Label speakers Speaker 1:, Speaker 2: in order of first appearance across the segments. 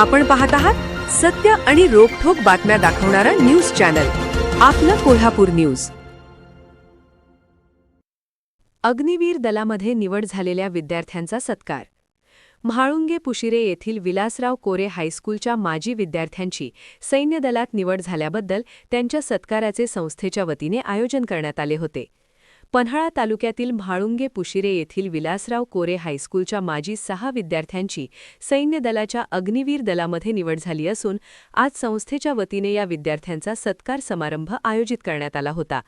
Speaker 1: आपण पाहत आहात सत्य आणि रोखठोक बातम्या दाखवणारा न्यूज चॅनल आपलं कोल्हापूर न्यूज. अग्निवीर दलामध्ये निवड झालेल्या विद्यार्थ्यांचा सत्कार. म्हाळुंगे पुशिरे येथील विलासराव कोरे हायस्कूलच्या माजी विद्यार्थ्यांची सैन्य दलात निवड झाल्याबद्दल त्यांच्या सत्काराचे संस्थेच्या वतीने आयोजन करण्यात आले होते. पन्हाळा तालुक्यातील म्हाळुंगे पुशिरे येथील विलासराव कोरे हायस्कूलच्या माजी सहा विद्यार्थ्यांची सैन्य दलाच्या अग्निवीर दलामध्ये निवड झाली असून आज संस्थेच्या वतीने या विद्यार्थ्यांचा सत्कार समारंभ आयोजित करण्यात आला होता.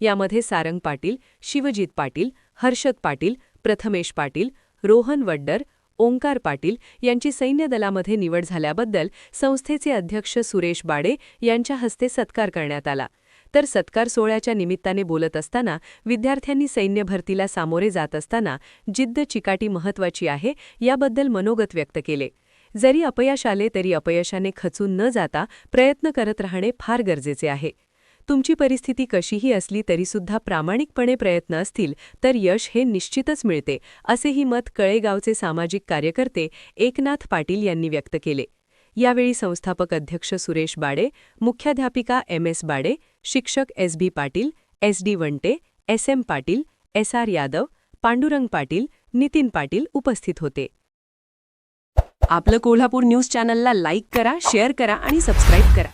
Speaker 1: यामध्ये सारंग पाटील शिवजीत पाटील हर्षद पाटील प्रथमेश पाटील रोहन वड्डर ओंकार पाटील यांची सैन्य दलामध्ये निवड झाल्याबद्दल संस्थेचे अध्यक्ष सुरेश बाडे यांच्या हस्ते सत्कार करण्यात आला. तर सत्कार सोहळ्याच्या निमित्ताने बोलत असताना विद्यार्थ्यांनी सैन्य भरतीला सामोरे जात असताना जिद्द चिकाटी महत्वाची आहे याबद्दल मनोगत व्यक्त केले. जरी अपयश आले तरी अपयशाने खचून न जाता प्रयत्न करत राहणे फार गरजेचे आहे. तुमची परिस्थिती कशीही असली तरीसुद्धा प्रामाणिकपणे प्रयत्न असतील तर यश हे निश्चितच मिळते असेही मत कळेगावचे सामाजिक कार्यकर्ते एकनाथ पाटील यांनी व्यक्त केले. यावेळी संस्थापक अध्यक्ष सुरेश बाडे मुख्याध्यापिका एम एस बाडे शिक्षक S B Patil S D Vante S M Patil S R Yadav Pandurang Patil Nitin Patil उपस्थित होते. आपलं कोल्हापूर न्यूज चॅनलला लाईक करा शेअर करा आणि सबस्क्राईब करा.